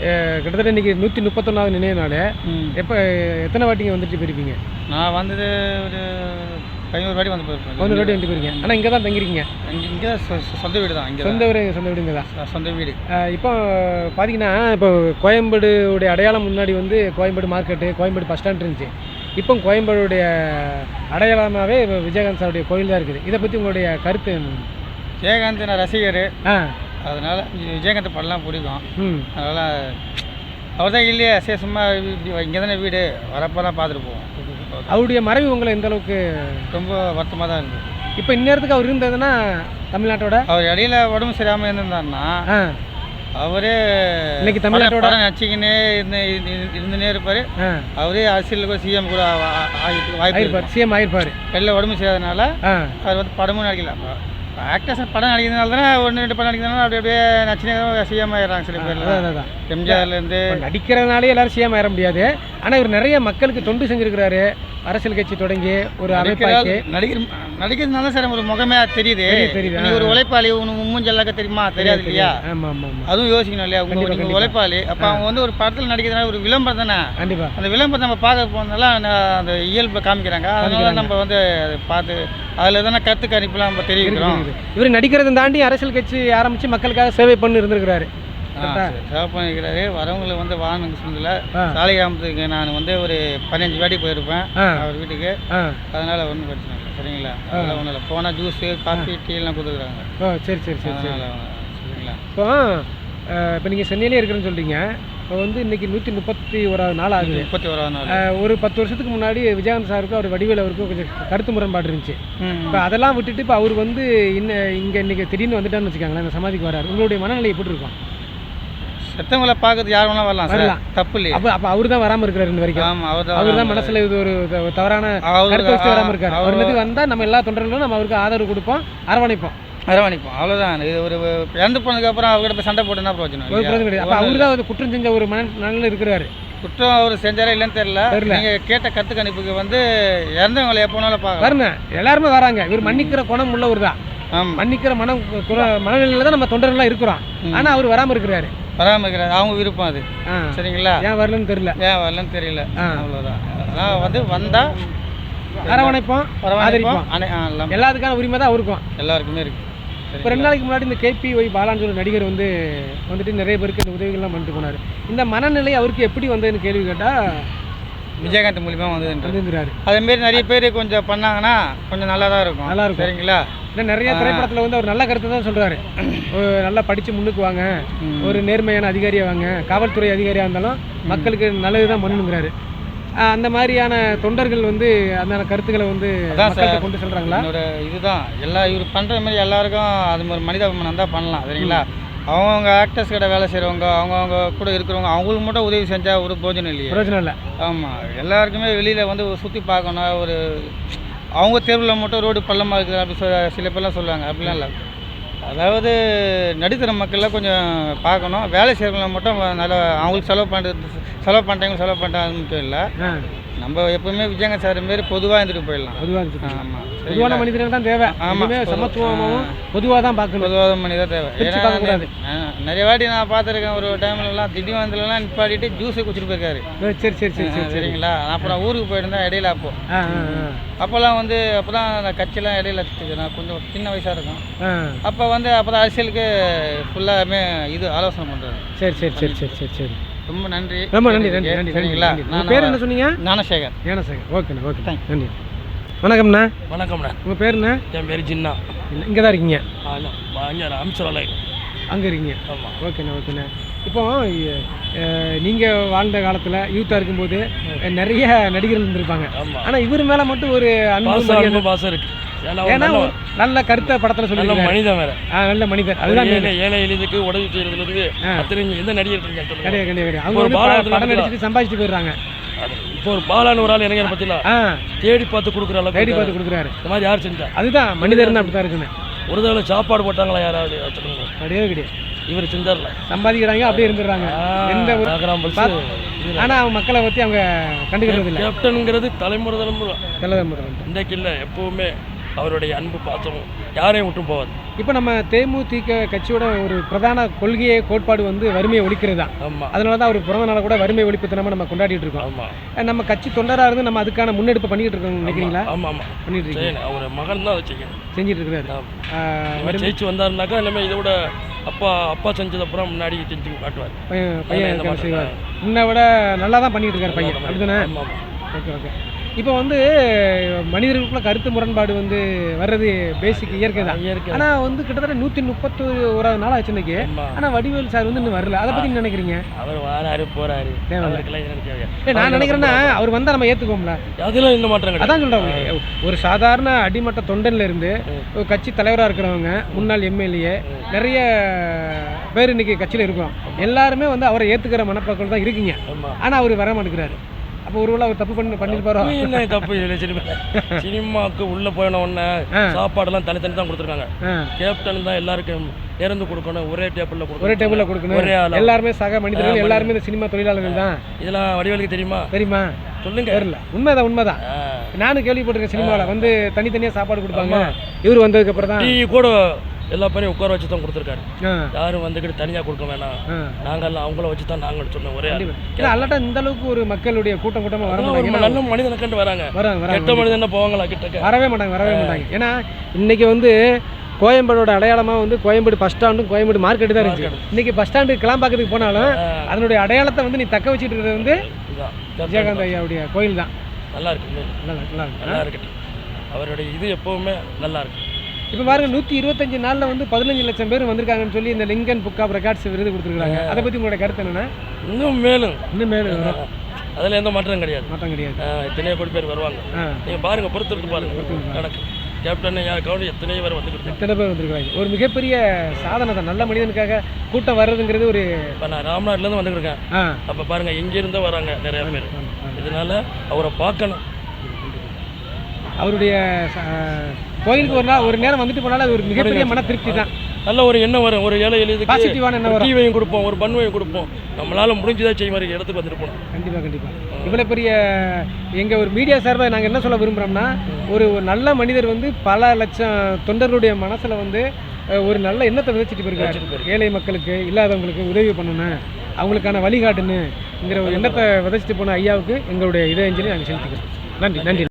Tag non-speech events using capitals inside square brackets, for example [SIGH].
கிட்டத்தட்ட இன்னைக்கு நூற்றி முப்பத்தொன்னாவது நினைவு நாள். எப்போ எத்தனை வாட்டிங்க வந்துட்டு போயிருப்பீங்க? நான் வந்தது ஒரு பதினோரு வாட்டி வந்து போயிருப்பேன். பதினொரு வாட்டி வந்துட்டு போயிருக்கீங்க. ஆனால் இங்கே தான் தங்கியிருக்கீங்க? இங்கே இங்கே சொந்த வீடு தான் இங்கே சொந்த ஊர் சொந்த வீடுங்க தான். தான் சொந்த வீடு. இப்போ பார்த்தீங்கன்னா இப்போ கோயம்பேடுடைய அடையாளம் முன்னாடி வந்து Koyambedu market Koyambedu bus stand இருந்துச்சு. இப்போ கோயம்பேடுடைய அடையாளமாகவே விஜயகாந்த் சாருடைய கோயில் தான் இருக்குது. இதை பற்றி உங்களுடைய கருத்து? விஜயகாந்த் நான் ரசிகர். ஆ. அதனால் விஜயகாந்த் படம்லாம் பிடிக்கும். அதனால் அவர் தான் இல்லையே சரி சும்மா இங்கே தானே வீடு வரப்போலாம் பார்த்துட்டு போவோம். அவருடைய மறைவு உங்களை எந்த அளவுக்கு ரொம்ப வருத்தமாக தான் இருந்தது. இப்போ இந்நேரத்துக்கு அவர் இருந்ததுன்னா தமிழ்நாட்டோட? அவர் இடையில உடம்பு சரியாமல் இருந்திருந்தாருன்னா அவரே இன்னைக்கு தமிழ்நாட்டோட- இருந்து- இருந்துனே இருப்பார். அவரே அரசியலில் கூட சிஎம் கூட வாய்ப்பு. ஆயிருப்பார் சிஎம் ஆயிருப்பார் வெளில உடம்பு சரியாதனால ஆ. அவர் வந்து படமும் நடிக்கல. ஆக்டர்ஸ் படம் நடிக்கிறதுனால தானே ஒன்று ரெண்டு படம் நடிக்கிறதுனால அப்படி அப்படியே நச்சினே சிஎம் ஆயிடுறாங்க சில பேர் அதான் எம்ஜிஆர்லேருந்து நடிக்கிறதுனாலே எல்லாரும் சிஎம் ஆயிட முடியாது. ஆனால் இவர் நிறைய மக்களுக்கு தொண்டு செஞ்சிருக்கிறாரு. அரசியல் கட்சி தொடங்கி ஒரு அமைப்பாக்கி. நடிகர் நடிக்கிறதுனால சார் ஒரு முகமே தெரியுது. தெரியுது. நீ ஒரு உழைப்பாளி உனக்கு மூஞ்சல்லாக்க தெரியுமா? தெரியாது இல்லையா? ஆமாம் ஆமாம் அதுவும் யோசிக்கணும் இல்லையா? உங்க நீங்க உழைப்பாளி. அப்போ அவங்க வந்து ஒரு படத்தில் நடிக்கிறதுனால ஒரு விளம்பரம் தானே? கண்டிப்பா. அந்த விளம்பரத்தை நம்ம பார்க்க போனதால அந்த இயல்பை காமிக்கிறாங்க. அதனால நம்ம வந்து பார்த்து அதில் எதனா கருத்து கணிப்புலாம் நம்ம தெரிவிக்கிறோம். இவர் நடிக்கிறதை தாண்டி அரசியல் கட்சி ஆரம்பிச்சு மக்களுக்காக சேவை பண்ணி இருந்திருக்கிறாரு. சேவ் பண்ணிக்கிறாரு வரவங்களை வந்து வாங்க சொன்னதில்ல ஆ. சாலை கிராமத்துக்கு நான் வந்து ஒரு பதினஞ்சு வாட்டி போயிருப்பேன். அவர் வீட்டுக்கு. அதனால ஒன்றும் பிரச்சனை இல்லை சரிங்களா? அதெல்லாம் ஒன்றும் இல்லை. போனால் ஜூஸு காஃபி டீ எல்லாம் கொடுக்குறாங்க. சரி சரி சரி சரிங்களா? இப்போ இப்போ நீங்கள் சென்னையிலே இருக்கிறேன்னு சொல்றீங்க. இப்போ வந்து இன்னைக்கு நூற்றி முப்பத்தி ஓராவது நாள் ஆகுது. முப்பத்தி ஓராவது நாள். ஒரு பத்து வருஷத்துக்கு முன்னாடி விஜயகாந்த் சாருக்கும் அவர் வடிவேல் அவருக்கும் கொஞ்சம் கருத்து முரண்பாடு இருந்துச்சு. இப்போ அதெல்லாம் விட்டுட்டு இப்போ அவர் வந்து இன்ன இங்கே இன்னைக்கு திடீர்னு வந்துட்டான்னு வச்சுக்காங்களேன் இந்த சமாதிக்கு வராரு. உங்களுடைய மனநிலை எப்படி இருக்கும் செத்தவங்களை பார்க்கறது யார் வேணா வரலாம் வரலாம். தப்பு இல்லையா. அப்போ அப்போ அவர் தான் வராமல் இருக்கிறாரு இந்த வரைக்கும். ஆமாம் அவர் தான் அவர் தான் மனசுல இது ஒரு தவறான கருத்தை வராமல் இருக்காரு. அவரு- வந்தால் நம்ம எல்லா தொண்டர்களும் நம்ம அவருக்கு ஆதரவு கொடுப்போம் அரவணைப்போம். அரவணைப்போம். அவ்வளோதான் இது ஒரு இறந்து போனதுக்கப்புறம் அவர்கிட்ட போய் சண்டை போட்டு என்ன பிரயோஜனம் ஒரு? பிரச்சனை கிடையாது. அப்போ அவர் தான் ஒரு குற்றம் செஞ்ச ஒரு மன மனநிலை இருக்கிறாரு. குற்றம் அவர் செஞ்சாரா இல்லைன்னு தெரியல. தெரியல. நீங்க கேட்ட கருத்து கணிப்புக்கு வந்து இறந்தவங்களை எப்போனாலும் பார்க்கலாம். பாருங்க எல்லாருமே வராங்க. இவர் மன்னிக்கிற குணம் உள்ளவர் தான். மன்னிக்கிற மனம் மனநிலையில தான் நம்ம தொண்டர்கள்லாம் இருக்கிறோம். ஆனா அவர் வராம இருக்கிறாரு. பராமரிக்கிறாங்க அவங்க விருப்பம் அது. சரிங்களா? ஏன் வரலன்னு தெரியல. ஏன் வரலன்னு தெரியல. அவ்வளோதான் அதான் வந்து வந்தா அரவணைப்போம் எல்லாத்துக்கான உரிமை தான் அவருக்கும். எல்லாருக்குமே இருக்கு. இப்போ ரெண்டு நாளைக்கு முன்னாடி இந்த கேபி ஒய் பாலான்னு சொல்லி நடிகர் வந்து வந்துட்டு நிறைய பேருக்கு இந்த உதவிகள்லாம் பண்ணிட்டு போனார். இந்த மனநிலை அவருக்கு எப்படி வந்ததுன்னு கேள்வி கேட்டால் விஜயகாந்த் மூலியமா வந்ததுன்றது வந்துங்கிறாரு அதேமாரி நிறைய பேர் கொஞ்சம் பண்ணாங்கன்னா கொஞ்சம் நல்லா தான் இருக்கும். நல்லா இருக்கும். சரிங்களா? இன்னும் நிறைய திரைப்படத்தில் வந்து அவர் நல்ல கருத்தை தான் சொல்கிறாரு நல்லா படித்து முன்னுக்கு வாங்க. ஒரு நேர்மையான அதிகாரியாக வாங்க. காவல்துறை அதிகாரியாக இருந்தாலும் மக்களுக்கு நல்லது தான் பண்ணணுங்கிறாரு அந்த மாதிரியான தொண்டர்கள் வந்து அந்த கருத்துக்களை வந்து. கொண்டு செல்றாங்களா? என்னோட இதுதான். எல்லா இவர் பண்ணுற மாதிரி எல்லாருக்கும் அது ஒரு மனிதாபிமானம் தான் பண்ணலாம் சரிங்களா? அவங்கவுங்க ஆக்டர்ஸ் கிட்ட வேலை செய்கிறவங்க அவங்கவுங்க கூட இருக்கிறவங்க அவங்களுக்கு மட்டும் உதவி செஞ்சால் ஒரு போஜனம் இல்லையே. பிரயோஜனம் இல்லை. ஆமாம் எல்லாருக்குமே வெளியில் வந்து சுற்றி பார்க்கணும் ஒரு அவங்க தெருவில் மட்டும் ரோடு பள்ளமாக இருக்குது அப்படி சொ சில பேர்லாம் சொல்லுவாங்க அப்படிலாம் இல்லை. அதாவது நடுத்தர மக்கள்லாம் கொஞ்சம் பார்க்கணும். வேலை செய்கிறவங்களை மட்டும் நல்லா அவங்களுக்கு செலவு பண்ணுறது செலவு பண்ணுறவங்க செலவு பண்ணுறாங்க முக்கியம் இல்லை. நம்ம எப்பவுமே விஜயகாந்த் சார் மாரி பொதுவாக இருந்துட்டு போயிடலாம். பொதுவாக ஆமாம் பொதுவான மனிதர்கள் தான் தேவை. ஆமா. எதுவுமே சமத்துவமாகவும் பொதுவாக தான் பார்க்கணும். பொதுவாக மணி தான் தேவை ஏன்னா நிறைய வாட்டி நான் பார்த்துருக்கேன் ஒரு டைம்லலாம் திடீர்னு நிப்பாட்டிட்டு ஜூஸை குடிச்சிட்டு போயிருக்காரு. சரி சரி சரி சரி சரி. சரிங்களா? அப்புறம் ஊருக்கு போயிருந்தேன் இடையில அப்போ. அப்போல்லாம் வந்து அப்போ தான் நான் கட்சியெல்லாம் இடையில நான் கொஞ்சம் சின்ன வயசாக இருக்கும். அப்போ வந்து அப்போ தான் அரசியலுக்கு ஃபுல்லாமே இது ஆலோசனை பண்ணுறது சரி சரி சரி சரி சரி சரி. ரொம்ப நன்றி. ரொம்ப நன்றி நன்றி நன்றி சரிங்களா நன்றி. உங்க பேர் என்ன சொன்னீங்க? ஞானசேகர். ஞானசேகர். ஓகேண்ணா ஓகே நன்றி. வணக்கம்ண்ணா. வணக்கம்ண்ணா. உங்கள் பேருண்ணா என் பேர் ஜின்னா. இங்கே தான் இருக்கீங்க. அங்கே அம்சரலை அங்கே இருக்கீங்க. ஆமாம் ஓகேண்ணா ஓகேண்ணா இப்போ நீங்கள் வாழ்ந்த காலத்தில் யூத்தாக இருக்கும்போது நிறைய நடிகர்கள் இருந்திருப்பாங்க. ஆமாம் ஆனால் இவர் மேலே மட்டும் ஒரு அன்பு பாசம் மரியாதை அன்பு பாசம் இருக்கு. ஏன்னா நல்ல கருத்தை படத்தில் நல்ல சொல்லி மனிதன் வேற. நல்ல மனிதர் அதுதான் ஏழை எளிதுக்கு உதவி செய்யறதுலேருந்து அத்தனை எந்த நடிகர் கிடையாது கிடையாது கிடையாது. அவங்க ஒரு படம். நடிச்சுட்டு சம்பாதிச்சுட்டு போயிடுறாங்க. இப்போ ஒரு பாலான ஒரு ஆள் இளைஞர் பத்தில ஆ. தேடி பார்த்து கொடுக்குற அளவுக்கு தேடி. பார்த்து கொடுக்குறாரு. இந்த மாதிரி யார் செஞ்சா? அதுதான் அப்படி தான் இருக்குண்ணே ஒரு தடவை சாப்பாடு போட்டாங்களா யாராவது? கிடையவே கிடையாது. இவர் செஞ்சார்ல. சம்பாதிக்கிறாங்க அப்படியே இருந்துடுறாங்க. எந்த ஒரு ஆனால் அவங்க மக்களை பற்றி அவங்க கண்டுக்கிறது இல்லை கேப்டனுங்கிறது தலைமுறை தலைமுறை தலைவர் முறை இன்றைக்கு இல்லை எப்பவுமே. அவருடைய அன்பு பாசம் யாரையும் விட்டும் போகாது. இப்போ நம்ம தேமுதிக கட்சியோட ஒரு பிரதான கொள்கையே கோட்பாடு வந்து வறுமையை ஒழிக்கிறது தான். ஆமாம் அதனால தான் அவர் பிறந்த நாளை கூட வறுமை ஒழிப்பு தினமா நம்ம கொண்டாடிட்டு இருக்கோம். ஆமாம் நம்ம கட்சி தொண்டராக இருந்து நம்ம அதுக்கான முன்னெடுப்பு பண்ணிட்டு இருக்கோம் நினைக்கிறீங்களா? ஆமாம் ஆமாம் பண்ணிட்டு இருக்கீங்க. அவர் மகன் தான் செய்யணும். செஞ்சிட்டு இருக்கிறாரு ஜெயிச்சு வந்தாருனாக்கா இனிமேல் இதை விட அப்பா அப்பா செஞ்சது அப்புறம் முன்னாடி செஞ்சு காட்டுவார். பையன் பையன் மாற்றம் செய்வார் முன்னை விட நல்லா தான் பண்ணிட்டு இருக்காரு பையன். அப்படிதானே? Okay okay. இப்போ வந்து மனிதர்களுக்குள்ள கருத்து முரண்பாடு வந்து வர்றது பேசிக் இயற்கை தான். இயற்கை ஆனால் வந்து கிட்டத்தட்ட நூற்றி முப்பத்தொரு ஓராவது நாள் ஆச்சு இன்னைக்கு. ஆனால் வடிவேல் சார் வந்து இன்னும் வரல. அதை பற்றி நினைக்கிறீங்க? அவர் வாராரு போறாரு. நான் நினைக்கிறேன்னா அவர் வந்தால் நம்ம ஏற்றுக்கோம்ல அதெல்லாம் இந்த மாற்றம் அதான் சொல்கிறேன் ஒரு சாதாரண அடிமட்ட தொண்டன்ல இருந்து ஒரு கட்சி தலைவராக இருக்கிறவங்க முன்னாள் எம்எல்ஏ நிறைய பேர் இன்னைக்கு கட்சியில் இருக்கிறோம் எல்லாருமே வந்து அவரை ஏற்றுக்கிற மனப்பக்கம் தான் இருக்கீங்க. ஆனால் அவர் வர மாட்டேங்கிறாரு. அப்போ ஒருவேளை அவர் தப்பு பண்ணி பண்ணிருப்பாரோ? என்ன தப்பு இல்லை சினிமா [LAUGHS] சினிமாவுக்கு உள்ள போன உடனே. சாப்பாடெல்லாம் தனித்தனி தான் கொடுத்துருக்காங்க. கேப்டன் தான் எல்லாருக்கும் இறந்து கொடுக்கணும் ஒரே டேபிளில் கொடுக்கணும். ஒரே டேபிளில் கொடுக்கணும். ஒரே ஆளா. எல்லாருமே சக மனிதர்கள் எல்லாருமே இந்த சினிமா தொழிலாளர்கள் தான். இதெல்லாம் வடிவேலுக்கு தெரியுமா? தெரியுமா? சொல்லுங்க. தெரியல. உண்மைதான் உண்மைதான். நானும் கேள்விப்பட்டிருக்கேன் சினிமாவில். வந்து தனித்தனியாக சாப்பாடு கொடுப்பாங்க. இவர் வந்ததுக்கு அப்புறம் தான். கூட எல்லா பேரையும் உட்கார வச்சு தான் கொடுத்துருக்காரு யாரும் வந்துக்கிட்டு தனியாக கொடுக்க வேணாம். ஆ. நாங்கெல்லாம் அவங்கள வச்சு தான் நாங்கள் சொன்னோம் ஒரே. ஏன்னா அல்லாட்டா இந்த அளவுக்கு ஒரு மக்களுடைய கூட்டம் கூட்டமாக வர நல்ல மனிதனை கண்டு வராங்க. கெட்ட மனிதன் போவாங்களா கிட்டக்க? வரவே மாட்டாங்க வரவே மாட்டாங்க. ஏன்னா இன்னைக்கு வந்து கோயம்பேடோட அடையாளமாக வந்து கோயம்பேடு பஸ் ஸ்டாண்டும் கோயம்பேடு மார்க்கெட்டு தான் இருந்துச்சு இன்னைக்கு பஸ் ஸ்டாண்டு கிளாம்பாக்கத்துக்கு போனாலும் அதனுடைய அடையாளத்தை வந்து நீ தக்க வச்சுட்டு இருக்கிறது வந்து விஜயகாந்த் ஐயாவுடைய கோயில் தான். நல்லா இருக்கு. நல்லா இருக்கு, நல்லா இருக்கு. நல்லா இருக்கட்டும் அவருடைய இது எப்பவுமே நல்லா இருக்கு. இப்போ பாருங்க நூற்றி இருபத்தஞ்சு நாளில் வந்து பதினஞ்சு லட்சம் பேர் வந்திருக்காங்கன்னு சொல்லி இந்த லிங்கன் புக் ஆஃப் ரெக்கார்ட்ஸ் விருது கொடுத்துருக்காங்க அதை பற்றி உங்களுடைய கருத்து என்னன்னா? இன்னும் மேலும். இன்னும் மேலும் அதில் எந்த மாற்றம் கிடையாது. மாற்றம் கிடையாது. எத்தனையோ கோடி பேர் வருவாங்க. நீங்கள் பாருங்க பொறுத்திருந்து பாருங்க. கணக்கு கேப்டன் யாருக்காவது எத்தனையோ பேர் வந்துக்கிட்டு எத்தனை பேர் வந்திருக்காங்க ஒரு மிகப்பெரிய சாதனை தான். நல்ல மனிதனுக்காக கூட்டம் வர்றதுங்கிறது ஒரு இப்போ நான் ராம்நாட்லேருந்து வந்துருக்கேன். அப்போ பாருங்க இங்கேருந்து வராங்க நிறைய பேர். இதனால அவரை பார்க்கணும். அவருடைய கோயிலுக்கு ஒரு நாள் ஒரு நேரம் வந்துட்டு போனாலும் அது ஒரு மிகப்பெரிய மன திருப்தி தான். நல்ல ஒரு எண்ணம் வரும். ஒரு ஏழை எளிதுக்கு பாசிட்டிவான எண்ணம் டீவையும் கொடுப்போம் ஒரு பன்வையும் கொடுப்போம். நம்மளால முடிஞ்சதா செய்ய மாதிரி இடத்துக்கு வந்துட்டு போகணும். கண்டிப்பாக கண்டிப்பாக இவ்வளோ பெரிய எங்கள் ஒரு மீடியா சார்பாக நாங்கள் என்ன சொல்ல விரும்புகிறோம்னா ஒரு நல்ல மனிதர் வந்து பல லட்சம் தொண்டர்களுடைய மனசில் வந்து ஒரு நல்ல எண்ணத்தை விதைச்சிட்டு போயிருக்காரு. ஏழை மக்களுக்கு இல்லாதவங்களுக்கு உதவி பண்ணணும். அவங்களுக்கான வழிகாட்டுனுங்கிற ஒரு எண்ணத்தை விதைச்சிட்டு போன ஐயாவுக்கு எங்களுடைய இதயஞ்சலி நாங்கள் செலுத்திக்கிறோம். நன்றி நன்றி.